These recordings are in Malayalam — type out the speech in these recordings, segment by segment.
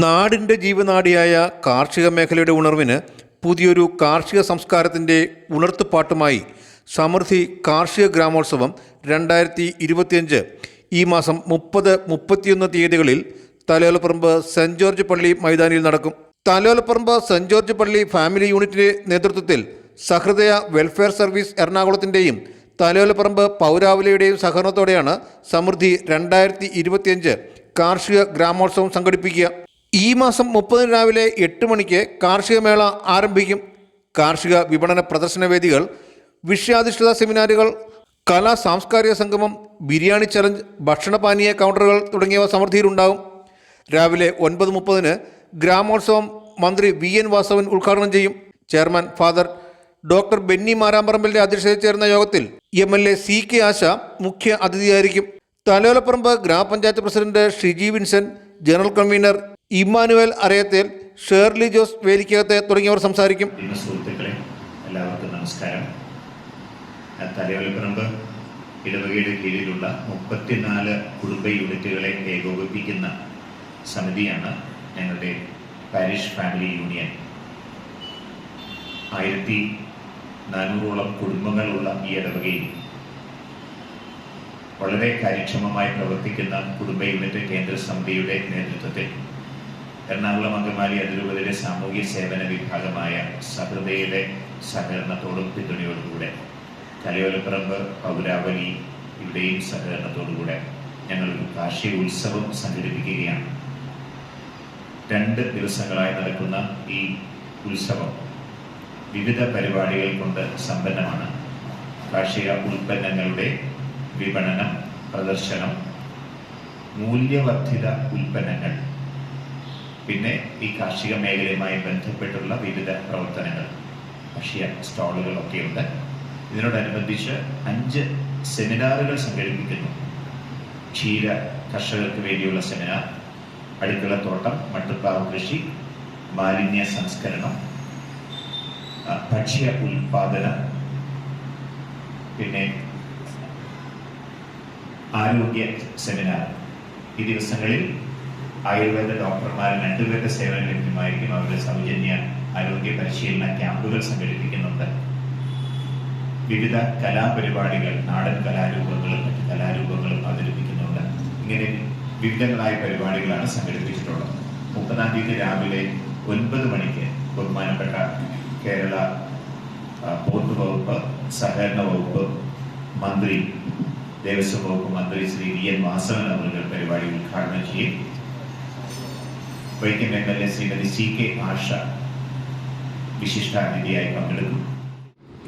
നാടിന്റെ ജീവനാടിയായ കാർഷിക മേഖലയുടെ ഉണർവിന് പുതിയൊരു കാർഷിക സംസ്കാരത്തിന്റെ ഉണർത്തുപാട്ടുമായി സമൃദ്ധി കാർഷിക ഗ്രാമോത്സവം രണ്ടായിരത്തി ഇരുപത്തിയഞ്ച് ഈ മാസം മുപ്പത് മുപ്പത്തിയൊന്ന് തീയതികളിൽ തലയോലപ്പറമ്പ് സെന്റ് ജോർജ് പള്ളി മൈതാനിയിൽ നടക്കും. തലയോലപ്പറമ്പ് സെന്റ് ജോർജ് പള്ളി ഫാമിലി യൂണിറ്റിന്റെ നേതൃത്വത്തിൽ സഹൃദയ വെൽഫെയർ സർവീസ് എറണാകുളത്തിന്റെയും തലയോലപ്പറമ്പ് പൗരാവലിയുടെയും സഹകരണത്തോടെയാണ് സമൃദ്ധി രണ്ടായിരത്തി കാർഷിക ഗ്രാമോത്സവം സംഘടിപ്പിക്കുക. ഈ മാസം മുപ്പതിന് രാവിലെ എട്ട് മണിക്ക് കാർഷിക മേള ആരംഭിക്കും. കാർഷിക വിപണന പ്രദർശന വേദികൾ വിഷയാധിഷ്ഠിത സെമിനാറുകൾ കലാ സാംസ്കാരിക സംഗമം ബിരിയാണി ചലഞ്ച് ഭക്ഷണപാനീയ കൗണ്ടറുകൾ തുടങ്ങിയവ സമൃദ്ധിയിലുണ്ടാകും. രാവിലെ ഒൻപത് മുപ്പതിന് ഗ്രാമോത്സവം മന്ത്രി വി എൻ വാസവൻ ഉദ്ഘാടനം ചെയ്യും. ചെയർമാൻ ഫാദർ ഡോക്ടർ ബെന്നി മാരാമ്പറമ്പലിന്റെ അധ്യക്ഷതയിൽ ചേർന്ന യോഗത്തിൽ M L A C K Asha മുഖ്യ അതിഥിയായിരിക്കും. തലയോലപ്പറമ്പ് ഗ്രാമപഞ്ചായത്ത് president Shiji Vincent general convener Emmanuel Arayathel Shirley Jose വേലിക്കകത്തെ തുടങ്ങിയവർ സംസാരിക്കും. എല്ലാവർക്കും നമസ്കാരം. തലയോലപ്പറമ്പ് ഇടവകയുടെ കീഴിലുള്ള മുപ്പത്തിനാല് കുടുംബ യൂണിറ്റുകളെ ഏകോപിപ്പിക്കുന്ന സമിതിയാണ് ഞങ്ങളുടെ പാരിഷ് ഫാമിലി യൂണിയൻ. ആയിരത്തി നാനൂറോളം കുടുംബങ്ങളുള്ള ഈ ഇടവകയിൽ വളരെ കാര്യക്ഷമമായി പ്രവർത്തിക്കുന്ന കുടുംബ യൂണിറ്റ് കേന്ദ്ര സമിതിയുടെ നേതൃത്വത്തിൽ എറണാകുളം അങ്കമാലി അതിരൂപതയുടെ സാമൂഹ്യ സേവന വിഭാഗമായ സഹൃദയുടെ സഹകരണത്തോടും പിന്തുണയോടുകൂടെ. തലയോലപ്പറമ്പ് പൗരാവലി ഇവിടെയും സഹകരണത്തോടുകൂടെ ഞങ്ങളൊരു കാർഷിക ഉത്സവം സംഘടിപ്പിക്കുകയാണ്. രണ്ട് ദിവസങ്ങളായി നടക്കുന്ന ഈ ഉത്സവം വിവിധ പരിപാടികൾ കൊണ്ട് സമ്പന്നമാണ്. കാർഷിക ഉൽപ്പന്നങ്ങളുടെ വിപണനം പ്രദർശനം മൂല്യവർദ്ധിത ഉൽപ്പന്നങ്ങൾ പിന്നെ ഈ കാർഷിക മേഖലയുമായി ബന്ധപ്പെട്ടുള്ള വിവിധ പ്രവർത്തനങ്ങൾ ഭക്ഷ്യ സ്റ്റാളുകളൊക്കെയുണ്ട്. ഇതിനോടനുബന്ധിച്ച് അഞ്ച് സെമിനാറുകൾ സംഘടിപ്പിക്കുന്നു. ക്ഷീര കർഷകർക്ക് വേണ്ടിയുള്ള സെമിനാർ അടുക്കളത്തോട്ടം മട്ടുപ്പാവ് കൃഷി മാലിന്യ സംസ്കരണം ഭക്ഷ്യ ഉൽപാദനം പിന്നെ ആരോഗ്യ സെമിനാർ. ഈ ദിവസങ്ങളിൽ ആയുർവേദ ഡോക്ടർമാർ രണ്ടുപേരുടെ സേവനം ലഭ്യമായിരിക്കും. അവരുടെ സൗജന്യ ആരോഗ്യ പരിശീലന ക്യാമ്പുകൾ സംഘടിപ്പിക്കുന്നുണ്ട്. വിവിധ കലാപരിപാടികൾ നാടൻ കലാരൂപങ്ങളും മറ്റ് കലാരൂപങ്ങളും അവതരിപ്പിക്കുന്നുണ്ട്. ഇങ്ങനെ വിവിധങ്ങളായ പരിപാടികളാണ് സംഘടിപ്പിച്ചിട്ടുള്ളത്. മുപ്പതാം തീയതി രാവിലെ ഒൻപത് മണിക്ക് ബഹുമാനപ്പെട്ട കേരള പോത്ത് വകുപ്പ് സഹകരണ വകുപ്പ് മന്ത്രി ദേവസ്വം വകുപ്പ് മന്ത്രി ശ്രീ വി എൻ വാസവൻ അവർ പരിപാടി ഉദ്ഘാടനം ചെയ്യും. Vaikom M L A Shrimati C K Asha വിശിഷ്ടാതിഥിയായി പങ്കെടുക്കും.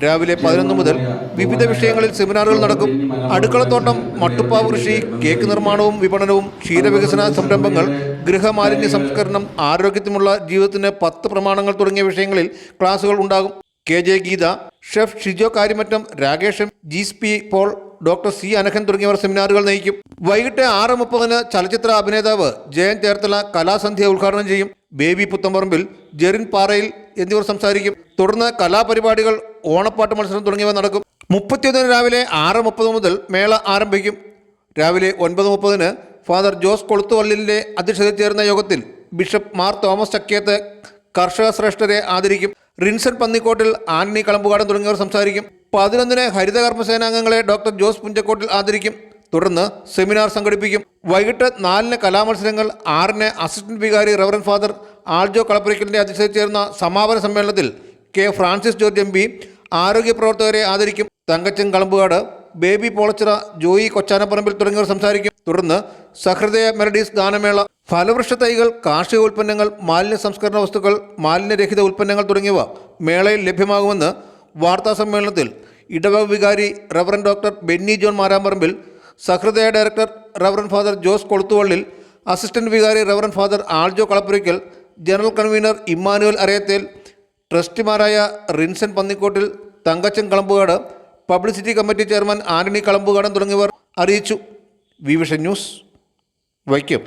രാവിലെ പതിനൊന്ന് മുതൽ വിവിധ വിഷയങ്ങളിൽ സെമിനാറുകൾ നടക്കും. അടുക്കളത്തോട്ടം മട്ടുപ്പാവ് കൃഷി കേക്ക് നിർമ്മാണവും വിപണനവും ക്ഷീരവികസന സംരംഭങ്ങൾ ഗൃഹമാലിന്യ സംസ്കരണം ആരോഗ്യത്തിനുള്ള ജീവിതത്തിന് പത്ത് പ്രമാണങ്ങൾ തുടങ്ങിയ വിഷയങ്ങളിൽ ക്ലാസുകൾ ഉണ്ടാകും. K J Geetha chef Shijo Karyamattam Rakesh Jees P Paul doctor C അനഘൻ തുടങ്ങിയവർ സെമിനാറുകൾ നയിക്കും. വൈകിട്ട് ആറ് മുപ്പതിന് ചലച്ചിത്ര അഭിനേതാവ് ജയൻ ചേർത്തല കലാസന്ധ്യ ഉദ്ഘാടനം ചെയ്യും. ബേബി പുത്തമ്പറമ്പിൽ ജെറിൻ പാറയിൽ എന്നിവർ സംസാരിക്കും. തുടർന്ന് കലാപരിപാടികൾ ഓണപ്പാട്ട് മത്സരം തുടങ്ങിയവ നടക്കും. മുപ്പത്തിയൊന്നിന് രാവിലെ ആറ് മുപ്പത് മുതൽ മേള ആരംഭിക്കും. രാവിലെ ഒൻപത് മുപ്പതിന് ഫാദർ ജോസ് കൊളുത്തുവള്ളിലിന്റെ അധ്യക്ഷതയിൽ ചേർന്ന യോഗത്തിൽ ബിഷപ്പ് മാർ തോമസ് ചക്കേത്ത് കർഷക ശ്രേഷ്ഠരെ ആദരിക്കും. റിൻസൺ പന്നിക്കോട്ടിൽ ആന്റണി കളമ്പുകാടൻ തുടങ്ങിയവർ സംസാരിക്കും. പതിനൊന്നിന് ഹരിതകർമ്മസേനാംഗങ്ങളെ ഡോക്ടർ ജോസ് പുഞ്ചക്കോട്ടിൽ ആദരിക്കും. തുടർന്ന് സെമിനാർ സംഘടിപ്പിക്കും. വൈകിട്ട് നാലിന് കലാമത്സരങ്ങൾ ആറിന് അസിസ്റ്റന്റ് വികാരി റവറൻ ഫാദർ ആൾജോ കളപ്പുരയ്ക്കലിന്റെ അധ്യക്ഷതയിൽ ചേർന്ന സമാപന സമ്മേളനത്തിൽ K Francis George M P ആരോഗ്യ പ്രവർത്തകരെ ആദരിക്കും. തങ്കച്ചൻ കളമ്പുകാട് ബേബി പോളച്ചിറ ജോയി കൊച്ചാനപ്പറമ്പിൽ തുടങ്ങിയവർ സംസാരിക്കും. തുടർന്ന് സഹൃദയ മെലഡീസ് ഗാനമേള ഫലവൃക്ഷ തൈകൾ കാർഷിക ഉൽപ്പന്നങ്ങൾ മാലിന്യ സംസ്കരണ വസ്തുക്കൾ മാലിന്യരഹിത ഉൽപ്പന്നങ്ങൾ തുടങ്ങിയവ മേളയിൽ ലഭ്യമാകുമെന്ന് വാർത്താ സമ്മേളനത്തിൽ ഇടവക വികാരി reverend doctor Benny John Maramparambil Sahrudaya director reverend father Jose Koluthuvallil assistant വികാരി reverend father Aljo Kalappurakkal general convener Emmanuel Arayathel ട്രസ്റ്റിമാരായ Rinson Pannikottil Thankachan Kalambukad publicity committee chairman Antony Kalambukadan തുടങ്ങിയവർ അറിയിച്ചു. V vision news Vaikom.